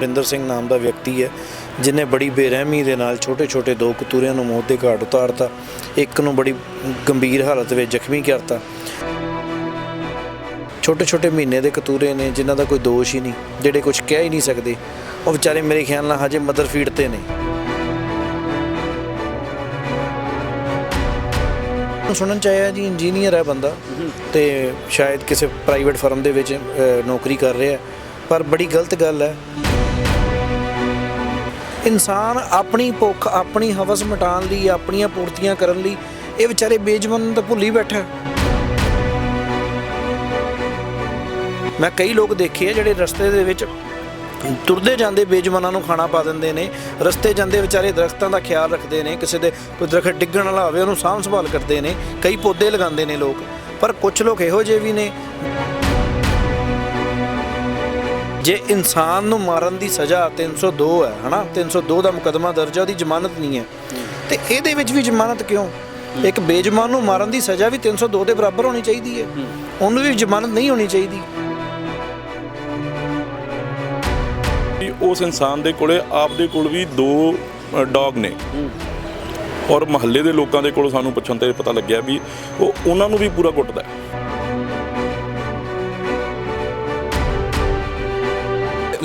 ਰਿੰਦਰ ਸਿੰਘ ਨਾਮ ਦਾ ਵਿਅਕਤੀ ਹੈ, ਜਿਨੇ ਬੜੀ ਬੇਰਹਿਮੀ ਦੇ ਨਾਲ ਛੋਟੇ-ਛੋਟੇ ਦੋ ਕਤੂਰਿਆਂ ਨੂੰ ਮੌਤ ਦੇ ਘਾਟ ਉਤਾਰਤਾ, ਇੱਕ ਨੂੰ ਬੜੀ ਗੰਭੀਰ ਹਾਲਤ ਵਿੱਚ ਜ਼ਖਮੀ ਕਰਤਾ। ਛੋਟੇ-ਛੋਟੇ ਮਹੀਨੇ ਦੇ ਕਤੂਰੇ ਨੇ, ਜਿਨ੍ਹਾਂ ਦਾ ਕੋਈ ਦੋਸ਼ ਹੀ ਨਹੀਂ, ਜਿਹੜੇ ਕੁਝ ਕਹਿ ਹੀ ਨਹੀਂ ਸਕਦੇ, ਉਹ ਵਿਚਾਰੇ ਮੇਰੇ ਖਿਆਲ ਨਾਲ ਹਜੇ ਮਦਰ ਫੀਡ ਤੇ ਨੇ। ਸੁਣਨ ਚ ਆਇਆ ਜੀ ਇੰਜੀਨੀਅਰ ਹੈ ਬੰਦਾ, ਤੇ ਸ਼ਾਇਦ ਕਿਸੇ ਪ੍ਰਾਈਵੇਟ ਫਰਮ ਦੇ ਵਿੱਚ ਨੌਕਰੀ ਕਰ ਰਿਹਾ ਪਰ ਬੜੀ ਗਲਤ ਗੱਲ ਹੈ। ਇਨਸਾਨ ਆਪਣੀ ਭੁੱਖ, ਆਪਣੀ ਹਵਸ ਮਿਟਾਉਣ ਲਈ, ਆਪਣੀਆਂ ਪੂਰਤੀਆਂ ਕਰਨ ਲਈ ਇਹ ਵਿਚਾਰੇ ਬੇਜਮਨ ਤਾਂ ਭੁੱਲ ਹੀ ਬੈਠਾ ਮੈਂ ਕਈ ਲੋਕ ਦੇਖੇ ਆ ਜਿਹੜੇ ਰਸਤੇ ਦੇ ਵਿੱਚ ਤੁਰਦੇ ਜਾਂਦੇ ਬੇਜਮਾਨਾਂ ਨੂੰ ਖਾਣਾ ਪਾ ਦਿੰਦੇ ਨੇ, ਰਸਤੇ ਜਾਂਦੇ ਵਿਚਾਰੇ ਦਰਖਤਾਂ ਦਾ ਖਿਆਲ ਰੱਖਦੇ ਨੇ, ਕਿਸੇ ਦੇ ਕੋਈ ਦਰਖਤ ਡਿੱਗਣ ਵਾਲਾ ਹੋਵੇ ਉਹਨੂੰ ਸਾਂਭ ਸੰਭਾਲ ਕਰਦੇ ਨੇ, ਕਈ ਪੌਦੇ ਲਗਾਉਂਦੇ ਨੇ ਲੋਕ, ਪਰ ਕੁਝ ਲੋਕ ਇਹੋ ਜਿਹੇ ਵੀ ਨੇ ਜੇ ਇਨਸਾਨ ਨੂੰ ਮਾਰਨ ਦੀ ਸਜ਼ਾ 302 ਹੈ, ਹਨਾ? 302 ਦਾ ਮੁਕਦਮਾ ਦਰਜ ਹੈ, ਉਹਦੀ ਜ਼ਮਾਨਤ ਨਹੀਂ ਹੈ। ਤੇ ਇਹਦੇ ਵਿੱਚ ਵੀ ਜ਼ਮਾਨਤ ਕਿਉਂ? ਇੱਕ ਬੇਜਮਾਨ ਨੂੰ ਮਾਰਨ ਦੀ ਸਜ਼ਾ ਵੀ 302 ਦੇ ਬਰਾਬਰ ਹੋਣੀ ਚਾਹੀਦੀ ਹੈ। ਉਹਨੂੰ ਵੀ ਜ਼ਮਾਨਤ ਨਹੀਂ ਹੋਣੀ ਚਾਹੀਦੀ। ਉਸ ਇਨਸਾਨ ਦੇ ਕੋਲੇ ਆਪਦੇ ਕੋਲ ਵੀ ਦੋ ਡੌਗ ਨੇ। ਔਰ ਮਹੱਲੇ ਦੇ ਲੋਕਾਂ ਦੇ ਕੋਲ ਸਾਨੂੰ ਪੁੱਛਣ ਤੇ ਪਤਾ ਲੱਗਿਆ ਵੀ ਉਹ, ਉਹਨਾਂ ਨੂੰ ਵੀ ਪੂਰਾ ਕੁੱਟਦਾ ਹੈ।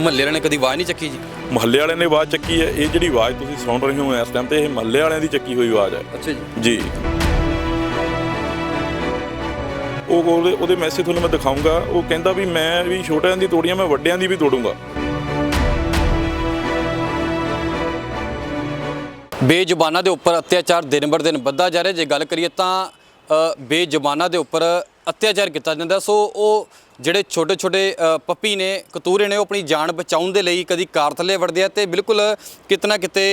ਮਹੱਲੇ ਵਾਲਿਆਂ ਨੇ ਕਦੀ ਆਵਾਜ਼ ਨਹੀਂ ਚੱਕੀ ਜੀ? ਮਹੱਲੇ ਵਾਲਿਆਂ ਨੇ ਆਵਾਜ਼ ਚੱਕੀ ਹੈ। ਇਹ ਜਿਹੜੀ ਆਵਾਜ਼ ਤੁਸੀਂ ਸੁਣ ਰਹੇ ਹੋ ਇਸ ਟਾਈਮ ਤੇ ਇਹ ਮਹੱਲੇ ਵਾਲਿਆਂ ਦੀ ਚੱਕੀ ਹੋਈ ਆਵਾਜ਼ ਹੈ। ਅੱਛਾ ਜੀ। ਜੀ। ਉਹ ਉਹਦੇ ਉਹਦੇ ਮੈਸੇਜ ਤੁਹਾਨੂੰ ਮੈਂ ਦਿਖਾਉਂਗਾ ਉਹ ਕਹਿੰਦਾ ਵੀ ਮੈਂ ਵੀ ਛੋਟਿਆਂ ਦੀ ਤੋੜੀਆਂ ਮੈਂ ਵੱਡਿਆਂ ਦੀ ਵੀ ਤੋੜੂੰਗਾ। ਬੇਜ਼ੁਬਾਨਾਂ ਦੇ ਉੱਪਰ ਅਤਿਆਚਾਰ ਦਿਨ ਬਰ ਦਿਨ ਵੱਧਦਾ ਜਾ ਰਿਹਾ। ਜੇ ਗੱਲ ਕਰੀਏ ਤਾਂ ਬੇਜ਼ੁਬਾਨਾਂ ਦੇ ਉੱਪਰ ਅਤਿਆਚਾਰ ਕੀਤਾ ਜਾਂਦਾ। ਸੋ ਉਹ ਜਿਹੜੇ ਛੋਟੇ ਛੋਟੇ ਪੱਪੀ ਨੇ, ਕਤੂਰੇ ਨੇ ਉਹ ਆਪਣੀ ਜਾਨ ਬਚਾਉਣ ਦੇ ਲਈ ਕਦੀ ਕਾਰ ਥੱਲੇ ਵੜਦੇ ਆ ਤੇ ਬਿਲਕੁਲ ਕਿਤਨਾ ਕਿਤੇ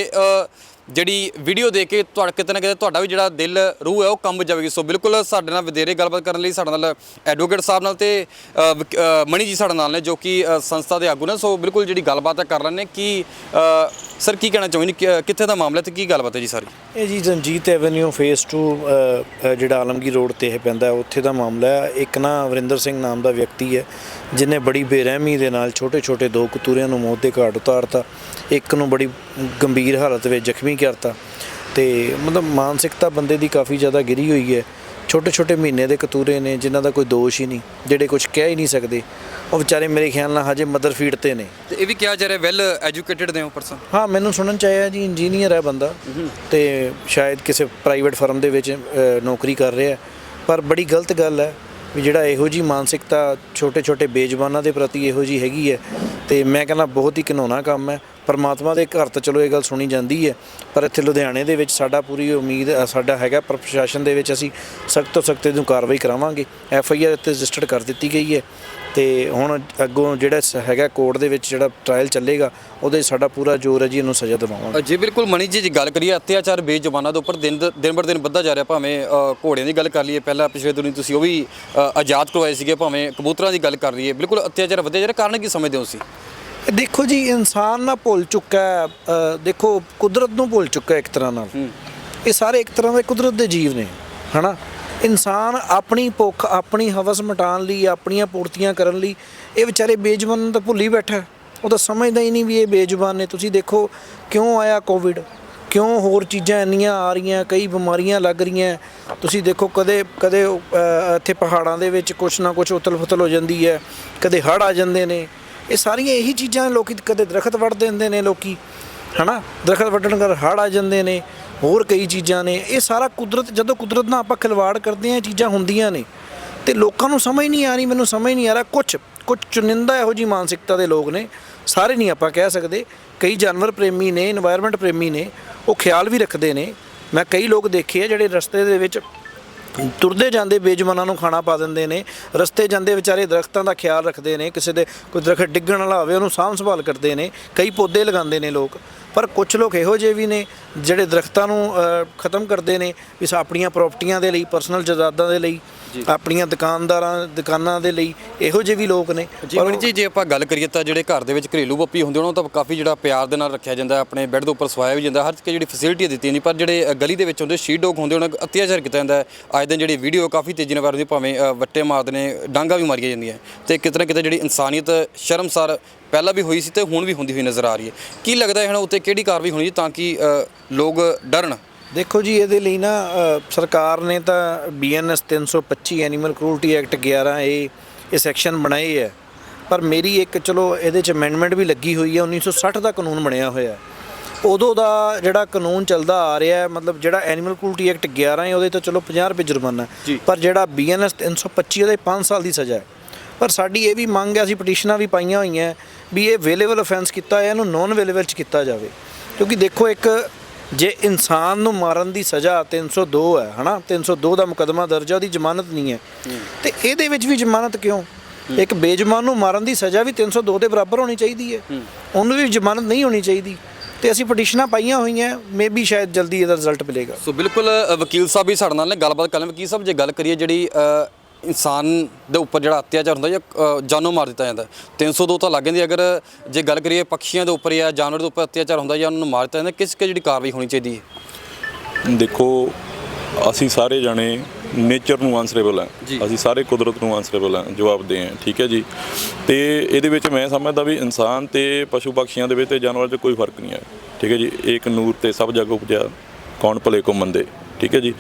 ਜਿਹੜੀ ਵੀਡੀਓ ਦੇਖ ਕੇ ਤੁਹਾਡਾ ਕਿਤੇ ਨਾ ਕਿਤੇ ਤੁਹਾਡਾ ਵੀ ਜਿਹੜਾ ਦਿਲ, ਰੂਹ ਹੈ ਉਹ ਕੰਬ ਜਾਵੇਗੀ। ਸੋ ਬਿਲਕੁਲ ਸਾਡੇ ਨਾਲ ਵਧੇਰੇ ਗੱਲਬਾਤ ਕਰਨ ਲਈ ਸਾਡੇ ਨਾਲ ਐਡਵੋਕੇਟ ਸਾਹਿਬ ਨਾਲ ਤੇ ਮਣੀ ਜੀ ਸਾਡੇ ਨਾਲ ਨੇ ਜੋ ਕਿ ਸੰਸਥਾ ਦੇ ਆਗੂ ਨੇ। ਸੋ ਬਿਲਕੁਲ ਜਿਹੜੀ ਗੱਲਬਾਤ ਹੈ ਕਰ ਲੈਣੇ ਕਿ ਸਰ, ਕੀ ਕਹਿਣਾ ਚਾਹੁੰਦੇ ਨੇ ਕਿੱਥੇ ਦਾ ਮਾਮਲਾ ਤੇ ਕੀ ਗੱਲਬਾਤ ਹੈ ਜੀ ਸਾਰੀ? ਇਹ ਜੀ ਰਣਜੀਤ ਐਵਨਿਊ ਫੇਸ 2 ਜਿਹੜਾ ਆਲਮਗੀਰ ਰੋਡ ਤੇ ਇਹ ਪੈਂਦਾ ਉੱਥੇ ਦਾ ਮਾਮਲਾ ਹੈ। ਇੱਕ ਨਾ ਵਰਿੰਦਰ ਸਿੰਘ ਨਾਮ ਦਾ ਵਿਅਕਤੀ ਹੈ, ਜਿਨੇ ਬੜੀ ਬੇਰਹਿਮੀ ਦੇ ਨਾਲ ਛੋਟੇ-ਛੋਟੇ ਦੋ ਕਤੂਰਿਆਂ ਨੂੰ ਮੌਤ ਦੇ ਘਾਟ ਉਤਾਰਤਾ, ਇੱਕ ਨੂੰ ਬੜੀ ਗੰਭੀਰ ਹਾਲਤ ਵਿੱਚ ਜ਼ਖਮੀ ਕਰਤਾ ਤੇ ਮਤਲਬ ਮਾਨਸਿਕਤਾ ਬੰਦੇ ਦੀ ਕਾਫੀ ਜ਼ਿਆਦਾ ਗਿਰੀ ਹੋਈ ਹੈ। ਛੋਟੇ-ਛੋਟੇ ਮਹੀਨੇ ਦੇ ਕਤੂਰੇ ਨੇ ਜਿਨ੍ਹਾਂ ਦਾ ਕੋਈ ਦੋਸ਼ ਹੀ ਨਹੀਂ ਜਿਹੜੇ ਕੁਝ ਕਹਿ ਹੀ ਨਹੀਂ ਸਕਦੇ। ਉਹ ਵਿਚਾਰੇ ਮੇਰੇ ਖਿਆਲ ਨਾਲ ਹਜੇ ਮਦਰ ਫੀਡ ਤੇ ਨੇ। ਤੇ ਇਹ ਵੀ ਕਿਹਾ ਜਾ ਰਿਹਾ ਵੈਲ ਐਜੂਕੇਟਿਡ ਨੇ ਉਹ ਪਰਸਨ ਹਾਂ ਮੈਨੂੰ ਸੁਣਨ ਚ ਆਇਆ ਜੀ ਇੰਜੀਨੀਅਰ ਹੈ ਬੰਦਾ। ਤੇ ਸ਼ਾਇਦ ਕਿਸੇ ਪ੍ਰਾਈਵੇਟ ਫਰਮ ਦੇ ਵਿੱਚ ਨੌਕਰੀ ਕਰ ਰਿਹਾ ਪਰ ਬੜੀ ਗਲਤ ਗੱਲ ਹੈ ਵੀ ਜਿਹੜਾ ਇਹੋ ਜੀ ਮਾਨਸਿਕਤਾ ਛੋਟੇ ਛੋਟੇ ਬੇਜ਼ਬਾਨਾਂ ਦੇ ਪ੍ਰਤੀ ਇਹੋ ਜੀ ਹੈਗੀ ਹੈ। ਤੇ ਮੈਂ ਕਹਿੰਦਾ ਬਹੁਤ ਹੀ ਘਿਨੌਣਾ ਕੰਮ ਹੈ। ਪਰਮਾਤਮਾ ਦੇ ਘਰ ਤਾਂ ਚਲੋ ਇਹ ਗੱਲ ਸੁਣੀ ਜਾਂਦੀ ਹੈ, ਪਰ ਇੱਥੇ ਲੁਧਿਆਣੇ ਦੇ ਵਿੱਚ ਸਾਡਾ ਪੂਰੀ ਉਮੀਦ ਸਾਡਾ ਹੈਗਾ ਪਰ ਪ੍ਰਸ਼ਾਸਨ ਦੇ ਵਿੱਚ ਅਸੀਂ ਸਖਤ ਤੋਂ ਸਖਤ ਇਹਨੂੰ ਕਾਰਵਾਈ ਕਰਾਵਾਂਗੇ। ਐਫ ਆਈ ਆਰ ਇੱਥੇ ਰਜਿਸਟਰਡ ਕਰ ਦਿੱਤੀ ਗਈ ਹੈ ਤੇ ਹੁਣ ਅੱਗੋਂ ਜਿਹੜਾ ਸ- ਹੈਗਾ ਕੋਰਟ ਦੇ ਵਿੱਚ ਜਿਹੜਾ ਟ੍ਰਾਇਲ ਚੱਲੇਗਾ, ਉਹਦੇ 'ਚ ਸਾਡਾ ਪੂਰਾ ਜ਼ੋਰ ਹੈ ਜੀ, ਇਹਨੂੰ ਸਜ਼ਾ ਦਿਵਾਵਾਂਗੇ। ਜੀ, ਬਿਲਕੁਲ ਮਨੀ ਜੀ ਜੀ ਗੱਲ ਕਰੀਏ ਅਤਿਆਚਾਰ ਬੇਜ਼ੁਬਾਨਾਂ ਦੇ ਉੱਪਰ, ਦਿਨ ਦਿਨ ਬਰ ਦਿਨ ਵੱਧਦਾ ਜਾ ਰਿਹਾ, ਭਾਵੇਂ ਘੋੜਿਆਂ ਦੀ ਗੱਲ ਕਰ ਲਈਏ, ਪਹਿਲਾਂ ਪਿਛਲੇ ਦਿਨੀ ਤੁਸੀਂ ਉਹ ਵੀ ਆਜ਼ਾਦ ਕਰਵਾਏ ਸੀਗੇ, ਭਾਵੇਂ ਕਬੂਤਰਾਂ ਦੀ ਗੱਲ ਕਰ ਲਈਏ, ਬਿਲਕੁਲ ਅਤਿਆਚਾਰ ਵਧਿਆ ਜਾ ਰਿਹਾ, ਕਾਰਨ ਕੀ ਸਮਝਦੇ ਹੋ ਤੁਸੀਂ? ਦੇਖੋ ਜੀ ਇਨਸਾਨ ਨਾ ਭੁੱਲ ਚੁੱਕਾ ਹੈ ਦੇਖੋ ਕੁਦਰਤ ਨੂੰ ਭੁੱਲ ਚੁੱਕਾ ਇੱਕ ਤਰ੍ਹਾਂ ਨਾਲ। ਇਹ ਸਾਰੇ ਇੱਕ ਤਰ੍ਹਾਂ ਦੇ ਕੁਦਰਤ ਦੇ ਜੀਵ ਨੇ ਹਨਾ? ਇਨਸਾਨ ਆਪਣੀ ਭੁੱਖ ਆਪਣੀ ਹਵਸ ਮਿਟਾਉਣ ਲਈ ਆਪਣੀਆਂ ਪੂਰਤੀਆਂ ਕਰਨ ਲਈ ਇਹ ਵਿਚਾਰੇ ਬੇਜਵਾਨ ਨੂੰ ਤਾਂ ਭੁੱਲ ਬੈਠਾ ਉਹ ਤਾਂ ਸਮਝਦਾ ਹੀ ਨਹੀਂ ਵੀ ਇਹ ਬੇਜ਼ੁਬਾਨ ਨੇ। ਤੁਸੀਂ ਦੇਖੋ ਕਿਉਂ ਆਇਆ ਕੋਵਿਡ ਕਿਉਂ ਹੋਰ ਚੀਜ਼ਾਂ ਇੰਨੀਆਂ ਆ ਰਹੀਆਂ ਕਈ ਬਿਮਾਰੀਆਂ ਲੱਗ ਰਹੀਆਂ? ਤੁਸੀਂ ਦੇਖੋ ਕਦੇ ਕਦੇ ਇੱਥੇ ਪਹਾੜਾਂ ਦੇ ਵਿੱਚ ਕੁਛ ਨਾ ਕੁਛ ਉਤਲ-ਫੁਤਲ ਹੋ ਜਾਂਦੀ ਹੈ ਕਦੇ ਹੜ੍ਹ ਆ ਜਾਂਦੇ ਨੇ। ਇਹ ਸਾਰੀਆਂ ਇਹੀ ਚੀਜ਼ਾਂ ਲੋਕੀ ਕਦੇ ਦਰਖਤ ਵੱਢ ਦਿੰਦੇ ਨੇ ਲੋਕੀ, ਹਨਾ? ਦਰਖਤ ਵੱਢਣ ਕਰ ਹੜ ਆ ਜਾਂਦੇ ਨੇ, ਹੋਰ ਕਈ ਚੀਜ਼ਾਂ ਨੇ। ਇਹ ਸਾਰਾ ਕੁਦਰਤ, ਜਦੋਂ ਕੁਦਰਤ ਨਾਲ ਆਪਾਂ ਖਿਲਵਾੜ ਕਰਦੇ ਆ ਇਹ ਚੀਜ਼ਾਂ ਹੁੰਦੀਆਂ ਨੇ। ਤੇ ਲੋਕਾਂ ਨੂੰ ਸਮਝ ਨਹੀਂ ਆ ਰਹੀ, ਮੈਨੂੰ ਸਮਝ ਨਹੀਂ ਆ ਰਿਹਾ ਕੁਝ ਕੁਝ ਚੁਨਿੰਦਾ ਇਹੋ ਜੀ ਮਾਨਸਿਕਤਾ ਦੇ ਲੋਕ ਨੇ। ਸਾਰੇ ਨਹੀਂ ਆਪਾਂ ਕਹਿ ਸਕਦੇ। ਕਈ ਜਾਨਵਰ ਪ੍ਰੇਮੀ ਨੇ এনवायरमेंट ਪ੍ਰੇਮੀ ਨੇ, ਉਹ ਖਿਆਲ ਵੀ ਰੱਖਦੇ ਨੇ। ਮੈਂ ਕਈ ਲੋਕ ਦੇਖੇ ਆ ਜਿਹੜੇ ਰਸਤੇ ਦੇ ਵਿੱਚ ਤੁਰਦੇ ਜਾਂਦੇ ਬੇਜਮਾਨਾਂ ਨੂੰ ਖਾਣਾ ਪਾ ਦਿੰਦੇ ਨੇ, ਰਸਤੇ ਜਾਂਦੇ ਵਿਚਾਰੇ ਦਰਖਤਾਂ ਦਾ ਖਿਆਲ ਰੱਖਦੇ ਨੇ, ਕਿਸੇ ਦੇ ਕੋਈ ਦਰਖਤ ਡਿੱਗਣ ਵਾਲਾ ਹੋਵੇ ਉਹਨੂੰ ਸਾਂਭ ਸੰਭਾਲ ਕਰਦੇ ਨੇ, ਕਈ ਪੌਦੇ ਲਗਾਉਂਦੇ ਨੇ ਲੋਕ। ਪਰ ਕੁਝ ਲੋਕ ਇਹੋ ਜਿਹੇ ਵੀ ਨੇ ਜਿਹੜੇ ਦਰਖਤਾਂ ਨੂੰ ਖਤਮ ਕਰਦੇ ਨੇ ਵੀ ਆਪਣੀਆਂ ਪ੍ਰਾਪਰਟੀਆਂ ਦੇ ਲਈ ਪਰਸਨਲ ਜਾਇਦਾਦਾਂ ਦੇ ਲਈ ਆਪਣੀਆਂ ਦੁਕਾਨਦਾਰਾਂ ਦੁਕਾਨਾਂ ਦੇ ਲਈ ਇਹੋ ਜਿਹੇ ਵੀ ਲੋਕ ਨੇ। ਮਣੀ ਜੀ ਜੇ ਆਪਾਂ ਗੱਲ ਕਰੀਏ ਤਾਂ ਜਿਹੜੇ ਘਰ ਦੇ ਵਿੱਚ ਘਰੇਲੂ ਪੱਪੀ ਹੁੰਦੇ ਉਹਨਾਂ ਨੂੰ ਤਾਂ ਕਾਫੀ ਜਿਹੜਾ ਪਿਆਰ ਦੇ ਨਾਲ ਰੱਖਿਆ ਜਾਂਦਾ ਆਪਣੇ ਬੈੱਡ ਦੇ ਉੱਪਰ ਸਵਾਇਆ ਵੀ ਜਾਂਦਾ ਹਰ ਇੱਕ ਜਿਹੜੀ ਫੈਸਿਲਿਟੀ ਦਿੱਤੀ ਜਾਂਦੀ ਪਰ ਜਿਹੜੇ ਗਲੀ ਦੇ ਵਿੱਚ ਹੁੰਦੇ ਸ਼ੀਟ ਡੌਗ ਹੁੰਦੇ ਉਹਨਾਂ ਨੂੰ ਅਤਿਆਚਾਰ ਕੀਤਾ ਜਾਂਦਾ। ਅੱਜ ਦਿਨ ਜਿਹੜੀ ਵੀਡੀਓ ਕਾਫੀ ਤੇਜ਼ੀ ਨਾਲ ਵਾਇਰਲ ਹੁੰਦੀ ਭਾਵੇਂ ਵੱਟੇ ਮਾਰਦੇ ਨੇ ਡਾਂਗਾ ਵੀ ਮਾਰੀਆਂ ਜਾਂਦੀਆਂ ਤੇ ਕਿਤੇ ਨਾ ਕਿਤੇ ਜਿਹੜੀ ਇਨਸਾਨੀਅਤ ਸ਼ਰਮਸਾਰ ਪਹਿਲਾਂ ਵੀ ਹੋਈ ਸੀ ਤੇ ਹੁਣ ਵੀ ਹੁੰਦੀ ਹੋਈ ਨਜ਼ਰ ਆ ਰਹੀ ਹੈ। ਕੀ ਲੱਗਦਾ ਹੈ ਇਹਨਾਂ ਉੱਤੇ ਕਿਹੜੀ ਕਾਰਵਾਈ ਹੋਣੀ ਤਾਂ ਕਿ ਅ, ਲੋਕ ਡਰਨ? ਦੇਖੋ ਜੀ ਇਹਦੇ ਲਈ ਨਾ ਅ, ਸਰਕਾਰ ਨੇ ਤਾਂ ਬੀਐਨਐਸ 325 ਐਨੀਮਲ ਕ੍ਰੂਲਟੀ ਐਕਟ 11 ਇਹ ਇਹ ਸੈਕਸ਼ਨ ਬਣਾਏ ਹੈ। ਪਰ ਮੇਰੀ ਇੱਕ ਚਲੋ ਇਹਦੇ ਚ ਅਮੈਂਡਮੈਂਟ ਵੀ ਲੱਗੀ ਹੋਈ ਹੈ 1960 ਦਾ ਕਾਨੂੰਨ ਬਣਿਆ ਹੋਇਆ ਹੈ। ਉਦੋਂ ਦਾ ਜਿਹੜਾ ਕਾਨੂੰਨ ਚੱਲਦਾ ਆ ਰਿਹਾ ਹੈ ਮਤਲਬ ਜਿਹੜਾ ਐਨੀਮਲ ਕ੍ਰੂਲਟੀ ਐਕਟ 11 ਹੈ ਉਹਦੇ ਤਾਂ ਚਲੋ 50 ਰੁਪਏ ਜੁਰਮਾਨਾ ਹੈ। ਪਰ ਜਿਹੜਾ ਬੀਐਨਐਸ 325 ਉਹਦੇ 5 ਸਾਲ ਦੀ ਸਜ਼ਾ ਹੈ। ਪਰ ਸਾਡੀ ਇਹ ਵੀ ਮੰਗ ਹੈ, ਅਸੀਂ ਪਟੀਸ਼ਨਾਂ ਵੀ ਪਾਈਆਂ ਹੋਈਆਂ ਵੀ ਇਹ ਵੇਲੇਬਲ ਅਫੈਂਸ ਕੀਤਾ ਹੈ ਇਹਨੂੰ ਨੌਨ ਵੇਲੇਬਲ ਚ ਕੀਤਾ ਜਾਵੇ। ਕਿਉਂਕਿ ਦੇਖੋ ਇੱਕ ਜੇ ਇਨਸਾਨ ਨੂੰ ਮਾਰਨ ਦੀ ਸਜ਼ਾ 302 ਹੈ, ਹਨਾ? 302 ਦਾ ਮੁਕਦਮਾ ਦਰਜ ਹੈ, ਉਹਦੀ ਜ਼ਮਾਨਤ ਨਹੀਂ ਹੈ। ਤੇ ਇਹਦੇ ਵਿੱਚ ਵੀ ਜ਼ਮਾਨਤ ਕਿਉਂ? ਇੱਕ ਬੇਜਮਾਨ ਨੂੰ ਮਾਰਨ ਦੀ ਸਜ਼ਾ ਵੀ 302 ਦੇ ਬਰਾਬਰ ਹੋਣੀ ਚਾਹੀਦੀ ਹੈ। ਉਹਨੂੰ ਵੀ ਜ਼ਮਾਨਤ ਨਹੀਂ ਹੋਣੀ ਚਾਹੀਦੀ। ਤੇ ਅਸੀਂ ਪਟੀਸ਼ਨਾਂ ਪਾਈਆਂ ਹੋਈਆਂ ਮੇਬੀ ਸ਼ਾਇਦ ਜਲਦੀ ਇਹਦਾ ਰਿਜ਼ਲਟ ਮਿਲੇਗਾ। ਸੋ ਬਿਲਕੁਲ ਵਕੀਲ ਸਾਹਿਬ ਵੀ ਸਾਡੇ ਨਾਲ ਨੇ। ਗੱਲਬਾਤ ਕਰਨ ਵਕੀਲ ਸਾਹਿਬ, ਜੇ ਗੱਲ ਕਰੀਏ ਜਿਹੜੀ ਇਨਸਾਨ ਦੇ ਉੱਪਰ ਜਿਹੜਾ ਅਤਿਆਚਾਰ ਹੁੰਦਾ ਜਾਂ ਜਾਨੋਂ ਮਾਰ ਦਿੱਤਾ ਜਾਂਦਾ। 302 ਤਾਂ ਲੱਗ ਜਾਂਦੀ ਹੈ, ਅਗਰ ਜੇ ਗੱਲ ਕਰੀਏ ਪੰਛੀਆਂ ਦੇ ਉੱਪਰ ਜਾਂ ਜਾਨਵਰ ਦੇ ਉੱਪਰ ਅਤਿਆਚਾਰ ਹੁੰਦਾ ਜਾਂ ਉਹਨਾਂ ਨੂੰ ਮਾਰ ਦਿੱਤਾ ਜਾਂਦਾ ਕਿਸ ਕਿ ਜਿਹੜੀ ਕਾਰਵਾਈ ਹੋਣੀ ਚਾਹੀਦੀ ਹੈ? ਦੇਖੋ ਅਸੀਂ ਸਾਰੇ ਜਾਣੇ ਨੇਚਰ ਨੂੰ ਆਨਸਰੇਬਲ। ਹੈ। ਅਸੀਂ ਸਾਰੇ ਕੁਦਰਤ ਨੂੰ ਆਨਸਰੇਬਲ ਹੈ ਜਵਾਬਦੇ ਹਾਂ ਠੀਕ ਹੈ ਜੀ? ਤੇ ਇਹਦੇ ਵਿੱਚ ਮੈਂ ਸਮਝਦਾ ਵੀ ਇਨਸਾਨ ਤੇ ਪਸ਼ੂ ਪਕਸ਼ੀਆਂ ਦੇ ਵਿੱਚ ਤੇ ਜਾਨਵਰਾਂ 'ਚ ਕੋਈ ਫ਼ਰਕ ਨਹੀਂ ਹੈ ਠੀਕ ਹੈ ਜੀ? ਏਕ ਨੂਰ ਤੇ ਸਭ ਜਗ ਉਪਜਿਆ ਕੌਣ ਭਲੇ ਕੋ ਮੰਦੇ ਠੀਕ ਹੈ ਜੀ?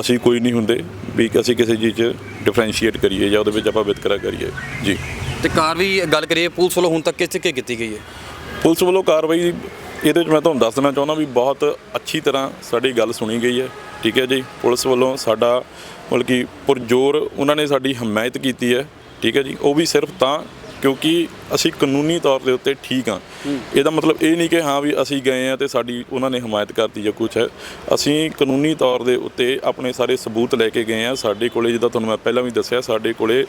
ਅਸੀਂ ਕੋਈ ਨਹੀਂ ਹੁੰਦੇ ਵੀ ਅਸੀਂ ਕਿਸੇ ਚੀਜ਼ 'ਚ ਡਿਫਰੈਂਸ਼ੀਏਟ ਕਰੀਏ ਜਾਂ ਉਹਦੇ ਵਿੱਚ ਆਪਾਂ ਵਿਤਕਰਾ ਕਰੀਏ। ਜੀ। ਤੇ ਕਾਰਵਾਈ ਗੱਲ ਕਰੀਏ ਪੁਲਿਸ ਵੱਲੋਂ ਹੁਣ ਤੱਕ ਕਿਸ ਤਰੀਕੇ ਕੀਤੀ ਗਈ ਹੈ? ਪੁਲਿਸ ਵੱਲੋਂ ਕਾਰਵਾਈ ਇਹਦੇ ਵਿੱਚ ਮੈਂ ਤੁਹਾਨੂੰ ਦੱਸ ਦੇਣਾ ਚਾਹੁੰਦਾ ਵੀ ਬਹੁਤ ਅੱਛੀ ਤਰ੍ਹਾਂ ਸਾਡੀ ਗੱਲ ਸੁਣੀ ਗਈ ਹੈ। ਠੀਕ ਹੈ ਜੀ? ਪੁਲਿਸ ਵੱਲੋਂ ਸਾਡਾ ਮਤਲਬ ਕਿ ਪੁਰਜੋਰ ਉਹਨਾਂ ਨੇ ਸਾਡੀ ਹਮਾਇਤ ਕੀਤੀ ਹੈ। ਠੀਕ ਹੈ ਜੀ? ਉਹ ਵੀ ਸਿਰਫ ਤਾਂ ਕਿਉਂਕਿ ਅਸੀਂ ਕਾਨੂੰਨੀ ਤੌਰ ਦੇ ਉੱਤੇ ਠੀਕ ਹਾਂ। ਇਹਦਾ ਮਤਲਬ ਇਹ ਨਹੀਂ ਕਿ ਹਾਂ ਵੀ ਅਸੀਂ ਗਏ ਆ ਤੇ ਸਾਡੀ ਉਹਨਾਂ ਨੇ ਹਮਾਇਤ ਕਰਤੀ ਜਾਂ ਕੁਝ ਹੈ। ਅਸੀਂ ਕਾਨੂੰਨੀ ਤੌਰ ਦੇ ਉੱਤੇ ਆਪਣੇ ਸਾਰੇ ਸਬੂਤ ਲੈ ਕੇ ਗਏ ਆ ਸਾਡੇ ਕੋਲੇ ਜਿੱਦਾਂ ਤੁਹਾਨੂੰ ਮੈਂ ਪਹਿਲਾਂ ਵੀ ਦੱਸਿਆ ਸਾਡੇ ਕੋਲੇ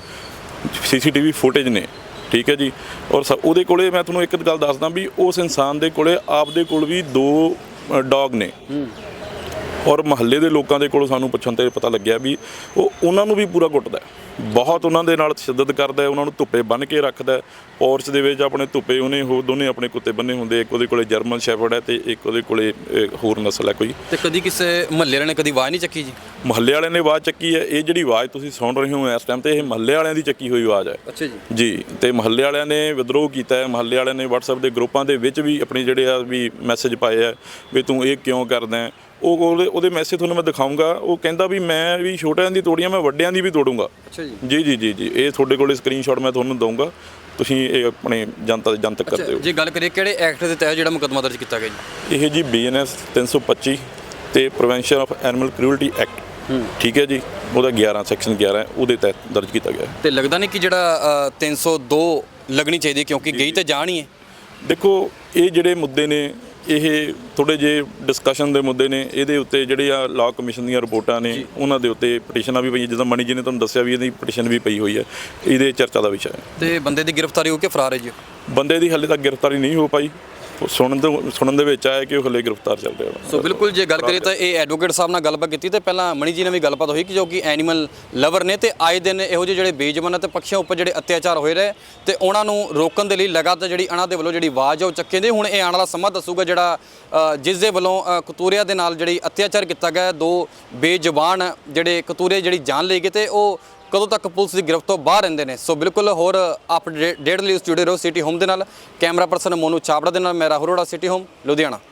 ਸੀਸੀਟੀਵੀ ਫੁਟੇਜ ਨੇ ਠੀਕ ਹੈ ਜੀ। ਔਰ ਉਹਦੇ ਕੋਲੇ ਮੈਂ ਤੁਹਾਨੂੰ ਇੱਕ ਗੱਲ ਦੱਸਦਾ ਵੀ ਉਸ ਇਨਸਾਨ ਦੇ ਕੋਲੇ ਆਪਦੇ ਕੋਲ ਵੀ ਦੋ ਡੌਗ ਨੇ। ਔਰ ਮਹੱਲੇ ਦੇ ਲੋਕਾਂ ਦੇ ਕੋਲੋਂ ਸਾਨੂੰ ਪੁੱਛਣ ਤੇ ਪਤਾ ਲੱਗਿਆ ਵੀ ਉਹ ਉਹਨਾਂ ਨੂੰ ਵੀ ਪੂਰਾ ਕੁੱਟਦਾ ਹੈ। ਬਹੁਤ ਉਹਨਾਂ ਦੇ ਨਾਲ ਤਸ਼ੱਦਦ ਕਰਦਾ ਹੈ, ਉਹਨਾਂ ਨੂੰ ਧੁੱਪੇ ਬੰਨ੍ਹ ਕੇ ਰੱਖਦਾ ਹੈ। ਪੋਰਚ ਦੇ ਵਿੱਚ ਆਪਣੇ ਧੁੱਪੇ ਉਹਨੇ ਉਹ ਦੋਨੇ ਆਪਣੇ ਕੁੱਤੇ ਬੰਨੇ ਹੁੰਦੇ ਇੱਕ ਉਹਦੇ ਕੋਲੇ ਜਰਮਨ ਸ਼ੈਫਰਡ ਹੈ ਤੇ ਇੱਕ ਉਹਦੇ ਕੋਲੇ ਹੋਰ ਨਸਲ ਹੈ ਕੋਈ। ਤੇ ਕਦੀ ਕਿਸੇ ਮਹੱਲੇ ਵਾਲੇ ਨੇ ਕਦੀ ਆਵਾਜ਼ ਨਹੀਂ ਚੱਕੀ ਜੀ? ਮਹੱਲੇ ਵਾਲਿਆਂ ਨੇ ਆਵਾਜ਼ ਚੱਕੀ ਹੈ। ਇਹ ਜਿਹੜੀ ਆਵਾਜ਼ ਤੁਸੀਂ ਸੁਣ ਰਹੇ ਹੋ ਇਸ ਟਾਈਮ ਤੇ ਇਹ ਮਹੱਲੇ ਵਾਲਿਆਂ ਦੀ ਚੱਕੀ ਹੋਈ ਆਵਾਜ਼ ਹੈ। ਅੱਛਾ ਜੀ। ਜੀ ਤੇ ਮਹੱਲੇ ਵਾਲਿਆਂ ਨੇ ਵਿਦਰੋਹ ਕੀਤਾ ਹੈ। ਮਹੱਲੇ ਵਾਲਿਆਂ ਨੇ WhatsApp ਦੇ ਗਰੁੱਪਾਂ ਦੇ ਵਿੱਚ ਵੀ ਆਪਣੇ ਜਿਹੜੇ ਆ ਵੀ ਮੈਸੇਜ ਪਾਏ ਆ ਵੀ ਤੂੰ ਇਹ ਕਿਉਂ ਕਰਦਾ ਹੈ? ਉਹ ਉਹਦੇ- ਉਹਦੇ ਮੈਸੇਜ ਤੁਹਾਨੂੰ ਮੈਂ ਦਿਖਾਊਂਗਾ ਉਹ ਕਹਿੰਦਾ ਵੀ ਮੈਂ ਵੀ ਛੋਟਿਆਂ ਦੀ ਤੋੜੀਆਂ ਮੈਂ ਵੱਡਿਆਂ ਦੀ ਵੀ ਤੋੜੂੰਗਾ। ਅੱਛਾ ਜੀ। ਜੀ ਜੀ ਜੀ ਜੀ। ਇਹ ਤੁਹਾਡੇ ਕੋਲੇ ਸਕਰੀਨਸ਼ਾਟ ਮੈਂ ਤੁਹਾਨੂੰ ਦਊਂਗਾ। ਤੁਸੀਂ ਇਹ ਆਪਣੇ ਜਨਤਾ ਜਨਤਕ ਕਰ ਦਿਓ ਜੇ ਗੱਲ ਕਰੀਏ ਕਿਹੜੇ ਐਕਟ ਦੇ ਤਹਿਤ ਜਿਹੜਾ ਮੁਕੱਦਮਾ ਦਰਜ ਕੀਤਾ ਗਿਆ ਜੀ? ਇਹ ਜੀ ਬੀਐਨਐਸ 325 ਤੇ prevention of animal cruelty act ਠੀਕ ਹੈ ਜੀ? ਉਹਦਾ 11 ਸੈਕਸ਼ਨ 11 ਹੈ। ਉਹਦੇ ਤਹਿਤ ਦਰਜ ਕੀਤਾ ਗਿਆ ਹੈ। ਤੇ ਲੱਗਦਾ ਨਹੀਂ ਕਿ ਜਿਹੜਾ ਅ, 302 ਲੱਗਣੀ ਚਾਹੀਦੀ ਹੈ ਕਿਉਂਕਿ ਗਈ ਤਾਂ ਜਾਣ ਹੀ ਹੈ। ਦੇਖੋ ਇਹ ਜਿਹੜੇ ਮੁੱਦੇ ਨੇ ਇਹ ਥੋੜੇ ਜੇ ਡਿਸਕਸ਼ਨ ਦੇ ਮੁੱਦੇ ਨੇ ਇਹਦੇ ਉੱਤੇ ਜਿਹੜੇ ਆ ਲਾਅ ਕਮਿਸ਼ਨ ਦੀਆਂ ਰਿਪੋਰਟਾਂ ਨੇ ਉਹਨਾਂ ਦੇ ਉੱਤੇ ਪਟੀਸ਼ਨਾਂ ਵੀ ਪਈਆਂ ਜਿੱਦਾਂ ਮਣੀ ਜੀ ਨੇ ਤੁਹਾਨੂੰ ਦੱਸਿਆ ਵੀ ਇਹਦੀ ਪਟੀਸ਼ਨ ਵੀ ਪਈ ਹੋਈ ਹੈ। ਇਹਦੇ ਚਰਚਾ ਦਾ ਵਿਸ਼ਾ ਹੈ। ਤੇ ਬੰਦੇ ਦੀ ਗ੍ਰਿਫਤਾਰੀ ਹੋ ਕੇ ਫਰਾਰ ਹੈ ਜੀ? ਬੰਦੇ ਦੀ ਹਾਲੇ ਤੱਕ ਗ੍ਰਿਫਤਾਰੀ ਨਹੀਂ ਹੋ ਪਾਈ। ਉਹ ਸੁਣਨ ਦੇ ਸੁਣਨ ਦੇ ਵਿੱਚ ਆਇਆ ਕਿ ਉਹ ਹਲੇ ਗ੍ਰਿਫਤਾਰ ਚੱਲ ਰਿਹਾ ਸੋ ਬਿਲਕੁਲ ਜੇ ਗੱਲ ਕਰੀਏ ਤਾਂ ਇਹ ਐਡਵੋਕੇਟ ਸਾਹਿਬ ਨਾਲ ਗੱਲਬਾਤ ਕੀਤੀ ਤੇ ਪਹਿਲਾਂ ਮਣੀ ਜੀ ਨਾਲ ਵੀ ਗੱਲਬਾਤ ਹੋਈ ਕਿ ਜੋ ਕਿ ਐਨੀਮਲ ਲਵਰ ਨੇ ਤੇ ਆਏ ਦਿਨ ਇਹੋ ਜਿਹੇ ਜਿਹੜੇ ਬੇਜਮਾਨਾ ਤੇ ਪੱਖੀਆਂ ਉੱਪਰ ਜਿਹੜੇ ਅਤਿਆਚਾਰ ਹੋਏ ਰਹੇ ਤੇ ਉਹਨਾਂ ਨੂੰ ਰੋਕਣ ਦੇ ਲਈ ਲਗਾਤਾਰ ਜਿਹੜੀ ਇਹਨਾਂ ਦੇ ਵੱਲੋਂ ਜਿਹੜੀ ਆਵਾਜ਼ ਆ ਉਹ ਚੱਕੇ ਦੇ ਹੁਣ ਇਹ ਆਉਣ ਵਾਲਾ ਸਮਾਂ ਦੱਸੂਗਾ ਜਿਹੜਾ ਅ, ਜਿਸ ਦੇ ਵੱਲੋਂ ਅ, ਕਤੂਰਿਆ ਦੇ ਨਾਲ ਜਿਹੜੀ ਅਤਿਆਚਾਰ ਕੀਤਾ ਗਿਆ ਦੋ ਬੇਜਬਾਨ ਜਿਹੜੇ ਕਤੂਰੇ ਜਿਹੜੀ ਜਾਨ ਲਈ ਗਏ ਤੇ ਉਹ ਕਦੋਂ ਤੱਕ ਪੁਲਿਸ ਦੀ ਗ੍ਰਿਫਤ ਤੋਂ ਬਾਹਰ ਰਹਿੰਦੇ ਨੇ? ਸੋ ਬਿਲਕੁਲ ਹੋਰ ਅਪਡੇਟ ਲਈ ਜੁੜੇ ਰਹੋ ਸਿਟੀ ਹੋਮ ਦੇ ਨਾਲ। ਕੈਮਰਾ ਪਰਸਨ ਮੋਨੂ ਚਾਵੜਾ ਦੇ ਨਾਲ, ਮੈਂ ਰਾਹੁਲ ਅਰੋੜਾ ਸਿਟੀ ਹੋਮ ਲੁਧਿਆਣਾ।